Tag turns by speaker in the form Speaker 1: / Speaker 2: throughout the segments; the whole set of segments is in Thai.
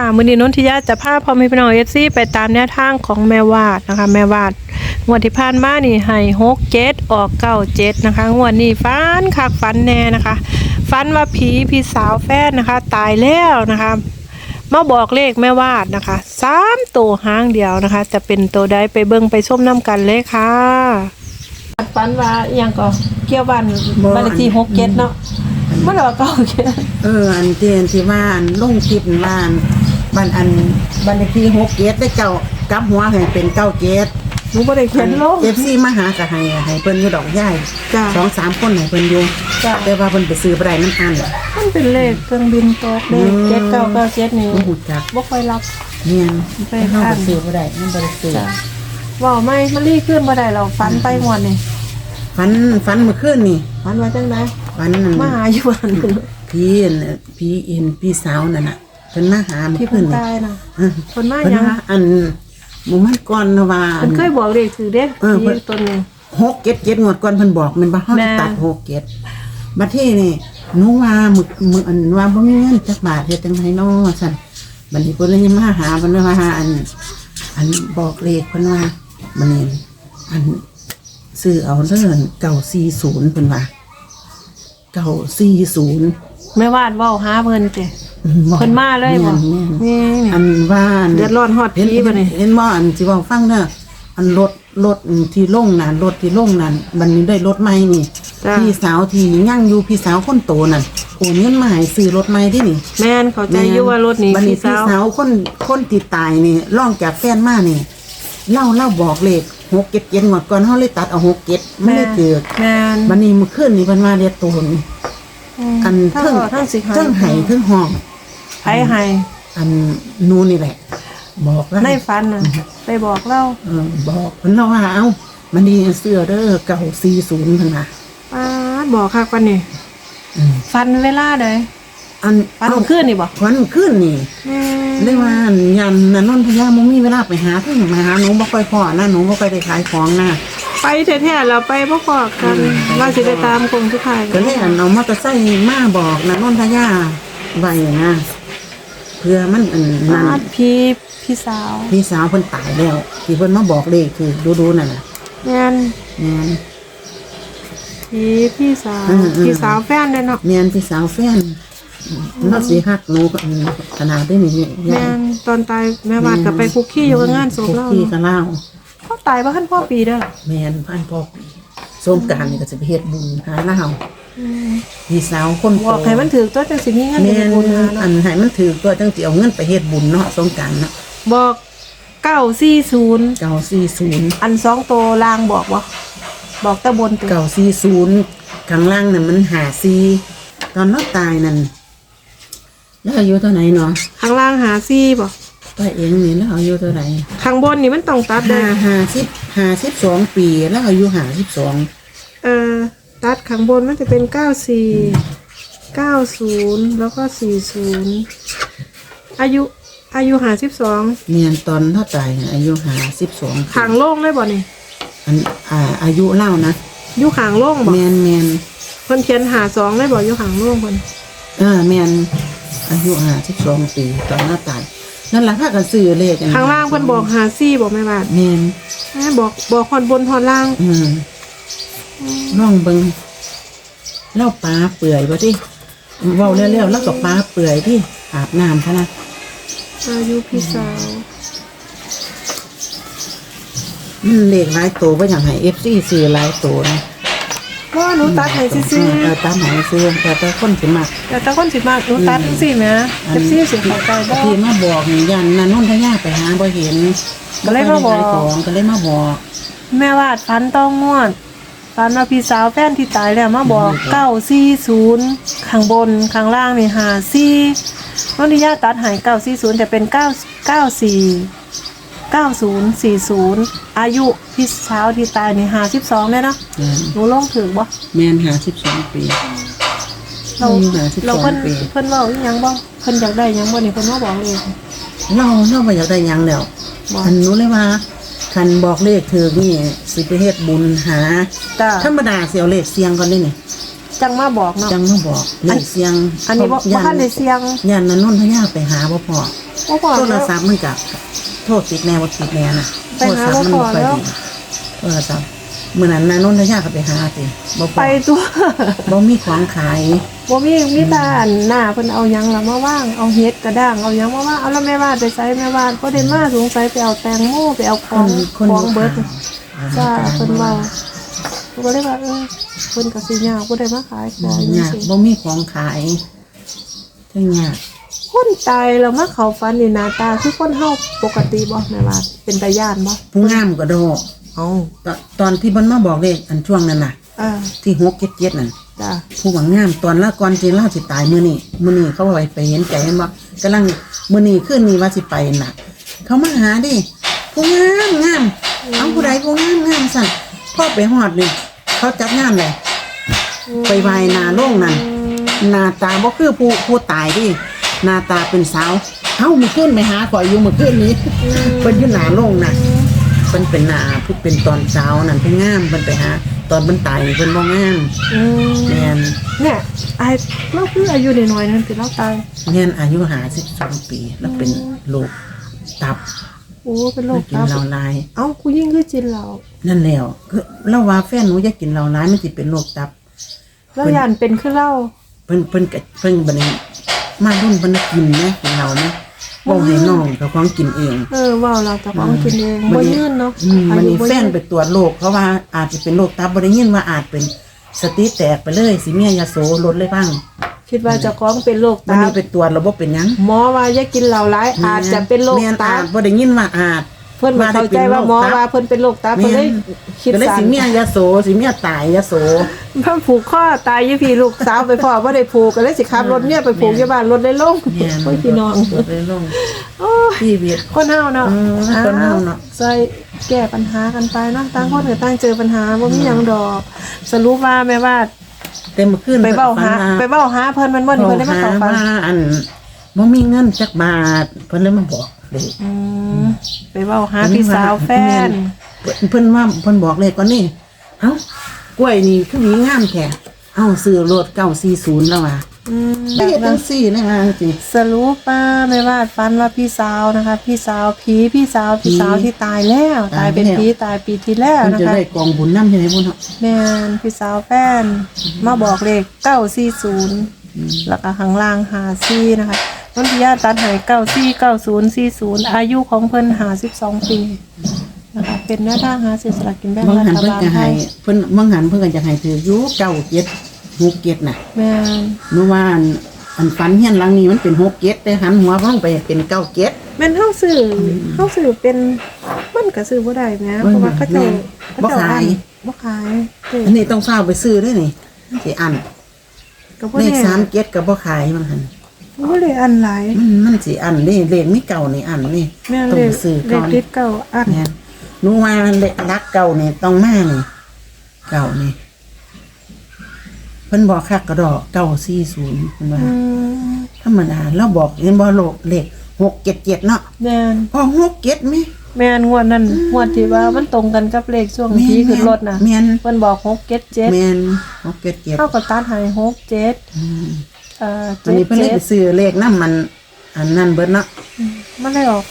Speaker 1: ค่ะมือนีนนทิยาจะพาพ่อแม่พี่น้องเอฟซีไปตามแนวทางของแม่วาดนะคะ แม่วาดงวดที่ผ่านมานี่ให้หกเจ็ดออกเก้าเจ็ดนะคะงวดนี้ฟันคักฟันแน่นะคะฟันว่าผีพี่สาวแฟนนะคะ ตายแล้วนะคะมาบอกเลขแม่วาดนะคะสามตัวห้างเดียวนะคะ จะเป็นตัวใดไปเบิ่งไปชมน้ำกันเลยค่ะฟันว่าอหยังก็เกี่ยวบ้าน
Speaker 2: บ่
Speaker 1: บ้านเลขที่หกเจ็ดเนาะมันออกเก้าเจ็ด
Speaker 2: เออ อันเตียนที่ว่าอันลงคลิปนั่นว่าอัน บันอันบันเลขที่หกเกตได้เจ้ากลับหัวให้เป็นเก้าเกต
Speaker 1: หนูบ่ได้เขียนลง
Speaker 2: เอฟซีมาหาก็ให้ให้เพิ่นอยู่ดอกย่าย
Speaker 1: จ้ะ
Speaker 2: สองสามคนให้เพิ่นอยู่
Speaker 1: จ้ะ
Speaker 2: แต่ว่าเพิ่นไปซื้อบ่ได้น้ำอัน
Speaker 1: มันเป็นเลขเครื่องบินตกเลข
Speaker 2: อืม
Speaker 1: เจ็ดเก้าเก้าเจ็ดนี่
Speaker 2: บ่ฮู้จัก
Speaker 1: บ่ค่อยรับ
Speaker 2: เนี่ย
Speaker 1: ไป
Speaker 2: เฮา
Speaker 1: อ่าน
Speaker 2: ไปซื้อบ่ได้มันบ่ได้ซื้อ
Speaker 1: จ้ะว่าไม่มันรีขึ้นบ่ได้เราฝันไปหมดนี่
Speaker 2: ฝันฝันเมื่อคืนนี่
Speaker 1: ฝันว่าจังได
Speaker 2: ฝันนั่น
Speaker 1: มาหาอยู่บ้าน
Speaker 2: พี่น่ะพี่อินพี่สาวนั่นน่ะ เพิ่นมาหาเมื่
Speaker 1: ที่
Speaker 2: อคื
Speaker 1: เพิ่
Speaker 2: น
Speaker 1: น
Speaker 2: นี่
Speaker 1: ตายน่ะ
Speaker 2: เออ
Speaker 1: เพิ่นมา
Speaker 2: เพิ่น
Speaker 1: ยัง
Speaker 2: ว่าอันหมู่มันก่อนน่ะว่าอั
Speaker 1: เพิ่นเคยบอกเลขถือเด้
Speaker 2: เออเพิ่
Speaker 1: ที่
Speaker 2: น
Speaker 1: ต้นหนึง
Speaker 2: หกเก็ดเก็ดงวดก่อนเพิ่นบอกแมันบ่เฮา
Speaker 1: แม่
Speaker 2: ได้ตัดหกเก็ดบัดที่นี่หนูว่ามึกมึกอันว่าบ่มีเงินจักบาทเฮ็ดจังไดเนาะซั่นบัดนี้เพิ่นเลยมาหาเพิ่นว่าอัน อันบอกเลขเพิ่นว่าบัดนี้อันซื้อเอาเด้อ940เพิ่นว่า940
Speaker 1: แม่วาดเว้าหาเพิ่นติ
Speaker 2: อืบอก
Speaker 1: เพิ่นมาเลยบ่
Speaker 2: แม่น
Speaker 1: นี่
Speaker 2: ๆอันว่าอัน
Speaker 1: เดือดร้อนฮอด
Speaker 2: เห็น
Speaker 1: ผีบ่นี่
Speaker 2: เห็นบ่อันสิเว้าฟังเด้ออันรถรถที่ลงนั่นรถที่ลงนั่นมันนี้ได้รถใหม่นี่
Speaker 1: จ้ะ
Speaker 2: พี่สาวที่ยั่งอยู่พี่สาวคนโตนั่นโอนเงินมาให้ซื้อรถใหม่ที่นี่
Speaker 1: แม่นเข้าใจอยู่ว่ารถนี้
Speaker 2: บัดนี้
Speaker 1: พี่
Speaker 2: พี่
Speaker 1: สาว
Speaker 2: สาวคนคนที่ตายนี่ร่องจากแฟนมานี่เล่าเล่าบอกเลขหกเจ็ดเจ็ดงวดก่อนเฮาเลยตัดเอาหกเจ็ดไม่ได้เกิด
Speaker 1: แม่น
Speaker 2: บัดนี้มื้อคืนนี่เพิ่นว่าเรียกโตนอัน
Speaker 1: ทั้ง
Speaker 2: เทิง
Speaker 1: พ่อทั้งสิ
Speaker 2: เทิงไห้เทิงห้อง
Speaker 1: ไผให้
Speaker 2: อันนูนนี่แหละ บอกแล้ว
Speaker 1: ในฝันน่ะไปบอกเล่า
Speaker 2: เออบอกเพิ่นเล่าว่าเอ้ามันนี่เสื้อเด้อเก่า40เพิ่นว่า
Speaker 1: ป้าดบอกคักปานนี่
Speaker 2: อืม
Speaker 1: ฝันเวลาใด
Speaker 2: อัน
Speaker 1: ฝันเมื่อคืนนี่บ่
Speaker 2: วันขึ้นนี่
Speaker 1: แม่
Speaker 2: ได้ว่ายันนันนนทยามุมีเวลาไปหาเพิ่งมาหาหนูบ่ค่อยพอนะหนูบ่ค่อยได้ขายของนะ
Speaker 1: ไปแท้ๆเราไปบ่พอกันว่าสิได้ตามคงทุกทาย
Speaker 2: ก็เลยอันเอามอเตอร์ไซค์มาบอกนันนนทยาไว้นะ เพื่อมันอัน
Speaker 1: มา
Speaker 2: นั้น
Speaker 1: พี่พี่สาว
Speaker 2: พี่สาวเพิ่นตายแล้วที่เพิ่นมาบอกเลขคือดูๆนั่นน่ะ
Speaker 1: แม่น
Speaker 2: แม่น
Speaker 1: พี่พี่สาว
Speaker 2: อืมอืม
Speaker 1: พี่สาวแฟนเลยเนาะ
Speaker 2: แม่นพี่สาวแฟนน่าสิฮักหนูก็อันขนาดได้นี่นี่
Speaker 1: แม่นตอนตายแม่บาดก็ไปคุกกี้อยู่กับงานศพ
Speaker 2: คุก
Speaker 1: เรา
Speaker 2: กี้กับเหล้า
Speaker 1: เขาตายบ่ทันพ่อปีเด้อ
Speaker 2: แม่นพันพ่อ สมการนี่ก็จะไปเฮ็ดบุญหาเหล้าพี่สาวคนโต
Speaker 1: บอกให้มันถือตัวจังสิมีเงิน
Speaker 2: แม่
Speaker 1: เป็น
Speaker 2: น
Speaker 1: บุญมา
Speaker 2: อั
Speaker 1: เนาะ
Speaker 2: นให้มันถือก็จังสิเอาเงินไปเฮ็ดบุญเนาะสงกรารเนาะ
Speaker 1: บอก940
Speaker 2: เก้าสี่ศูนย์
Speaker 1: อันสองโตลางบอกบ่บอกแตะบนติ
Speaker 2: เก้าสี่ศูนย์ข้างล่างนั่นมันหาซีตอนเราตายนั่นแล้วอายุเท่าไหร่เนาะ
Speaker 1: ข้างล่างหาซี่บ่
Speaker 2: ตัวเองนี่แล้วอายุเท่าไหร่
Speaker 1: ข้างบนนี่มันต้องตัดได้
Speaker 2: ห้าห้าสิบ ห้าสิบสองปีแล้วอายุห้าสิบสอง
Speaker 1: เอ่อตัดข้างบนมันจะเป็น94 90แล้วก็40อายุอายุ52
Speaker 2: เมียนตอนเท่าตายน่ะอายุห้าสิบสอง
Speaker 1: ขางโล่งเลยบ่นี่
Speaker 2: อันอ่าอายุเล่านะ
Speaker 1: อยู่ขางโล่งบ่
Speaker 2: เมียนเมียน
Speaker 1: เพิ่นเขียนหาสองเลยบ่อยู่ขางโล่งเพิ่น
Speaker 2: เออเมียนอายุห้าสิบสองปีตอนเท่าตาย นั่นแหละพากันซื้อเลขอัน
Speaker 1: ข้างล่างเพิ่นบอกหาซี่บอกแม่บาด
Speaker 2: เมียน
Speaker 1: แม่บอกบอกฮอดบนฮอดล่าง
Speaker 2: อืมน้องเบิงเล่าปลาเปื่อยบ่ที่เว้าแล้วๆแล้วก็ปลาเปื่อยที่อาบน้ำพะนะ
Speaker 1: อายุพี่สาว
Speaker 2: มันเลขหลายตัวบ่อยากให้ FC ซื้อหลายตัวนะ
Speaker 1: ว่าหนูตัดให้ซื่อ
Speaker 2: เออตามหาซื้อแต่แต่คนสิมัก
Speaker 1: ๆแต่ตะคนสิมากหนูตัดจังซี่แหมจังซี่สิเข้าใจบ่
Speaker 2: ที่มาบอกนี่ยันนันนนทยาไปหาบ่เห็น
Speaker 1: ก็เลยมาบอก
Speaker 2: ได้ขายของก็เลยมาบอก
Speaker 1: แม่วาดฟันต้องงวดฟันว่าพี่สาวแฟนที่ตายแล้วมาบอก940ข้างบนข้างล่างนี่หาซี่นนทิยาตัดให้940แต่เป็น9 94 9040 อายุพี่สาวที่ตายนี่52แม่เนาะ
Speaker 2: แม่น
Speaker 1: หนูลงถึงบ่
Speaker 2: แม่นหา12ปี
Speaker 1: เรา
Speaker 2: อายุหา
Speaker 1: เราเพิ่น
Speaker 2: 12ปี
Speaker 1: เพิ่นเว้าอีหยังบ่เพิ่นอยากได้หยังบ่นี่เพิ่นมาบอกเอง
Speaker 2: เราเราบ่อยากได้หยังแล้ว
Speaker 1: บอก
Speaker 2: อันหนูเลยว่าคันบอกเลขถือนี่สิไปเฮ็ดบุญหา
Speaker 1: จ้า
Speaker 2: ธรรมดาสิเอาเลขเสียงก่อนเด้นี่
Speaker 1: จังมาบอกเนาะ
Speaker 2: จังมาบอกเลขเสียง
Speaker 1: อันนี้บ่บ่
Speaker 2: ย่า
Speaker 1: ทันได้เสียง
Speaker 2: ย่านนันนนทยาไปหาบ่พอ
Speaker 1: จบ่พอ
Speaker 2: โทร
Speaker 1: แล้ว
Speaker 2: ศัพท์มันกับโทษติดแนวติดแนวนะ
Speaker 1: ไป
Speaker 2: โทร
Speaker 1: หา
Speaker 2: ศัพท์มัน
Speaker 1: บ่
Speaker 2: บ่
Speaker 1: พอ
Speaker 2: ค่อย
Speaker 1: แล้ว
Speaker 2: ดีโทรศัพท์เมื่อนั้นนายนนทยาก็ไปหาสิบ่พ
Speaker 1: ไป
Speaker 2: อ
Speaker 1: ตัว
Speaker 2: บ่มีของขาย
Speaker 1: บ่มีมีแต่อันหน้าเพิ่นเอาหยังละมาว่างเอาเฮ็ดกระด้างเอาหยังมาว่างเอาแล้วแม่บ้านไปใส่แม่บ้านบ่ได้มาสงสัยไปเอาแตงโมไปเอาข
Speaker 2: ค
Speaker 1: อง
Speaker 2: นคน
Speaker 1: ของเบิด
Speaker 2: อ่
Speaker 1: จ้าเพิ่นว่าเพิ่นก็เลยว่าเออเพิ่นก็สิยากบ่ได้มาขายของ
Speaker 2: เนี่ย
Speaker 1: จังซี่
Speaker 2: บ่มีของขายทั้งเนี่ยาก
Speaker 1: คนตายแล้วมาเข้าฝันนี่หน้าตาคือคนเฮาปกติบ่แม่บ้านเป็นตาย่านบ่
Speaker 2: ผู้งามก็ดอก
Speaker 1: เอ้า
Speaker 2: ตอนตอนที่มันมาบอกเลขอันช่วงนั้นน่ะ
Speaker 1: อ่า
Speaker 2: ที่หกเจ็ดเจ็ดนั่น
Speaker 1: จ้า
Speaker 2: ผู้หวังงามตอนละก่อนจริงเล่าสิตายมื้อนี้มื้อนี้เขาไปไปเห็นใจเห็นบ่กำลังมื้อนี้ขึ้นนี้ว่าสิไปน่ะ เขามาหาดิผู้งามงามเอาผู้ใดผู้งามงามสั่นพ่อไปฮอดนี่เขาจัดงานเลยไปไหวายนาโล่งนั่น หน้าตาบ่คือผู้ผู้ตายดิ หน้าตาเป็นสาวเอ้ามื้อขึ้นไปหาข่อยอยู่มื้อขึ้นนี้เพิ่นอยู่หน้าโล่งน่ะเพิ่นเป็นหน้าผู้เป็นตอนเช้านั่นเพิ่นงามเพิ่นไปหาตอนเพิ่นตายนี่เพิ่นบ่งาม
Speaker 1: อืม
Speaker 2: แม่น
Speaker 1: เนี่ยไอ้เราคืออายุน้อยๆนั่นสิเราตาย
Speaker 2: แม่นอายุหาสิบสองปี แล้วเป็นโรคตับ
Speaker 1: โอ้เป็นโรค
Speaker 2: กิน
Speaker 1: ตับ
Speaker 2: เหล้าหลาย
Speaker 1: เอ้ากูยิ่งคือจินเหล้า
Speaker 2: นั่นแล้วคือเราว่าแฟนหนูอยากกินเหล้าหลายมันสิเป็นโรคตับ
Speaker 1: แล้วยานเป็นคือเหล้า
Speaker 2: เพิ่นเพิ่นก็เพิ่นบัดนี้ มารุ่นเพิ่นกินแหมกินเหล้าแหมบ่ให้น้องเจ้าของกินเอง
Speaker 1: เออว่าวเราจะของกินเอง
Speaker 2: มั
Speaker 1: บ่
Speaker 2: นนี่
Speaker 1: ยืนเนาะ
Speaker 2: อืมมันนี่
Speaker 1: บ่
Speaker 2: แฟ
Speaker 1: ยื
Speaker 2: นไปตรวจโรคเพราะว่าอาจจะเป็นโรคตับบ่ได้ยินว่าอาจเป็นสติแตกไปเลยสิเมียยาโสลดเลยบ้าง
Speaker 1: คิดว่าเจะของเป็นโรค
Speaker 2: วัน
Speaker 1: ตั
Speaker 2: นี้
Speaker 1: บ
Speaker 2: ไปตรวจแล้วบ่เป็นหยัง
Speaker 1: หมอว่าอย่ากินเหล้าหลายอาจจะเป็นโรค
Speaker 2: แม่น
Speaker 1: ตั
Speaker 2: อา
Speaker 1: บ
Speaker 2: จบ่ได้ยินว่าอาจ
Speaker 1: เพิ่นมาเข้าใจว่าหมอว่าเพิ่นเป็นโรคตับเพิ่นเลยคิด
Speaker 2: ก็เลย
Speaker 1: สั่
Speaker 2: สิ
Speaker 1: น
Speaker 2: เมียยาโสสิเมียตายยาโส
Speaker 1: เพิ่นผูกข้อตายอยู่พี่ลูกสาวไปพ่อบ่ได้ผูกก็เลยสิขับรถเมียไปผูกอยู่บ้านรถได้ลง
Speaker 2: เนี่ย
Speaker 1: โอ้ยพี่น้อง
Speaker 2: เลยลง
Speaker 1: โอ้ย
Speaker 2: ชีวิต
Speaker 1: คนเฮาเนาะ
Speaker 2: อืมคนเฮาเนาะ
Speaker 1: ใส่แก้ปัญหากันไปเนาะต่างคนก็ต่างเจอปัญหาบ่มีหยังดอกสรุปว่าแม่ว่า
Speaker 2: เต็มขึ้น
Speaker 1: ไปเบ้าหาไปเบ้าหาเพิ่นมันบ่นี่เพิ่นได้มา
Speaker 2: หา
Speaker 1: เข้าฝัน
Speaker 2: ว่าอันบ่มีเงินจักบาทเพิ่นเลยมาบอก เลย
Speaker 1: อืมไปเบ้าหาพี่สาวแฟน
Speaker 2: เพิ่นเพิ่นว่าเพิ่นบอกเลยก่อนนี่เอ้ากล้วยนี่คือหวีงามแท้เอ้าซื้อรถ940แล้วว่ะ
Speaker 1: อืม
Speaker 2: ได้จังซี่เลยว่าจังซี่
Speaker 1: สรุปว่าแม่ว่าฝันว่าพี่สาวนะคะ พี่สาวผีพี่สาวพี่สาว
Speaker 2: ผี
Speaker 1: ที่ตายแล้ว ตายเป็น
Speaker 2: ตายแล้ว
Speaker 1: ผีตายปีที่แล้ว
Speaker 2: เพิ่น
Speaker 1: นะ
Speaker 2: จะ
Speaker 1: คะ
Speaker 2: ได้กองบุญนำใช่ไหมพุ่นเนาะ
Speaker 1: แม่นพี่สาวแฟนมาบอกเลข940แล้วก็ข้างล่าง54นะคะ ต้นพิยาตัดให้949040อายุของเพิ่น52ปีนะคะเป็นแนวทางหาซื้อสลากกินแบ่ง
Speaker 2: บาง
Speaker 1: รั
Speaker 2: หัน
Speaker 1: ฐ
Speaker 2: เพิ่น
Speaker 1: บาล
Speaker 2: จะ
Speaker 1: ไท
Speaker 2: ให้
Speaker 1: ย
Speaker 2: เพิ่นบางหันเพิ่นก็จะให้ถืออยู่97 67น่ะ
Speaker 1: แม่น
Speaker 2: เมื่อวานอันฝันเฮียนหลังนี้มันเป็น67แต่หันหัวลงไปเป็น97
Speaker 1: แม่นเฮาซื้อเฮาซื้อเป็นมันก็ซื้อบ่ได้แหมเพราะว่าเขาเจ้าเขา
Speaker 2: บ่
Speaker 1: เจ้า
Speaker 2: ขาย
Speaker 1: บ่ขายเด้
Speaker 2: อันนี้ต้องเฝ้าไปซื้อด้วยนี่สิอัน
Speaker 1: ก็บ่
Speaker 2: เล
Speaker 1: ได้
Speaker 2: ขสามเจ็ดกับบ่ขายมันหัน
Speaker 1: บ่ได้อันหลาย
Speaker 2: มันมันสิอันนี่เลขไม่เก่านี่อันนี่
Speaker 1: แม่น
Speaker 2: ต้อ
Speaker 1: เล
Speaker 2: ง
Speaker 1: ข
Speaker 2: ซื้อ
Speaker 1: เล
Speaker 2: ก่อ
Speaker 1: ข
Speaker 2: น
Speaker 1: ติดเก่าอัน
Speaker 2: เนี่ยหนูว่าเลขรักเก่านี่ต้องมานี่เก่านี่เพิ่นบอกคักกระดอกเก้าสี่ศูนย์เพิ่นว่า
Speaker 1: อืม
Speaker 2: ธรรมดาเราบอกเห็นบ่โลกเลขหกเจ็ดเจ็ดเนาะ
Speaker 1: แม่น
Speaker 2: พอหกเจ็ดไหม
Speaker 1: แม่นงวดนั้นงวดที่ว่ามันตรงกันกับเลขช่วง
Speaker 2: แม่น
Speaker 1: ที่ขึ้นรถน่ะ
Speaker 2: แม่น
Speaker 1: เพิ่นบอก677
Speaker 2: แมนหกเจ็ดเจ็ด
Speaker 1: เท่ากับตัดให้67 เอ่อ
Speaker 2: อันนี้เพิ่นเลยไป
Speaker 1: 77
Speaker 2: ซื้อเลขน้ำมันอันนั้นเบิดเนาะ
Speaker 1: มันเลยออก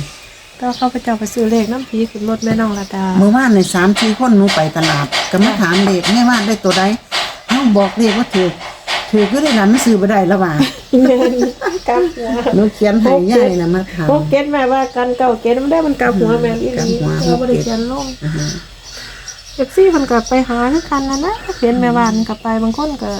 Speaker 1: 67ก็เข้าไปเจ้าไปซื้อเลขน้ำผีขึ้นรถแม่น้องระดา
Speaker 2: เมื่อวานในสามสี่คนหนูไปตลาดก็มาถามเลขแม่ว่าได้ตัวใดเอ้าบอกเลขว่าถือถือก็ได้หลานไม่ซื้อบ่ได้แล้วว่า
Speaker 1: แม่นกลับหัว
Speaker 2: หนูเขียนให้ยายนะมาถาม
Speaker 1: พวกเก็ตแม่ว่ากันเก่าเก็ตมันได้มันกลับหัวแม่นอี
Speaker 2: กลับ
Speaker 1: นี
Speaker 2: หัว
Speaker 1: เราบ่ได้เขียนลง
Speaker 2: อ่าฮะ
Speaker 1: เอฟซีมันก็ไปหาคือกันนะนะเห็นแม่บ้านก็ไปบางคนก็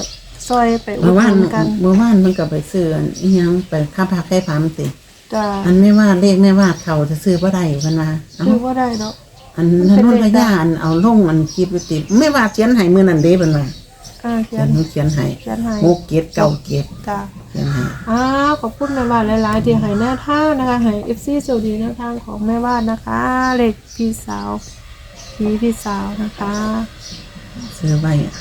Speaker 1: ซอยไปอุ
Speaker 2: เมื่
Speaker 1: ด
Speaker 2: อ
Speaker 1: ห
Speaker 2: วาน
Speaker 1: นุนกัน
Speaker 2: เมื่อวานมันก็ไปซื้ออันอีหยังไปค้าพักให้พามสิ
Speaker 1: จ้า
Speaker 2: อันไม่ว่าเลขแม่ว่าเขาจะซื้อบ่ได้เพิ่นว่าเอ้า
Speaker 1: คือว่าได้เนาะ
Speaker 2: อันถนนพญาอันเอาลงอันคลิปไว้ติดไม่ว่าเขียนให้มื้อนั้นเด้เพิ่นว่า
Speaker 1: อ่าเขีย
Speaker 2: เขีย
Speaker 1: น
Speaker 2: นหนูเขียนให้
Speaker 1: เขียนให้
Speaker 2: หกเจ็ดเก้าเจ็ด
Speaker 1: จ้า
Speaker 2: เขียนให้
Speaker 1: อ้าวขอบคุณแม่บ้านหลายๆที่ให้แนวทางนะคะให้เอฟซีสวัสดีแนวทางของแม่บ้านนะคะเลขพี่สาวพี่พี่สาวนะคะ
Speaker 2: ซื้อไว้อะ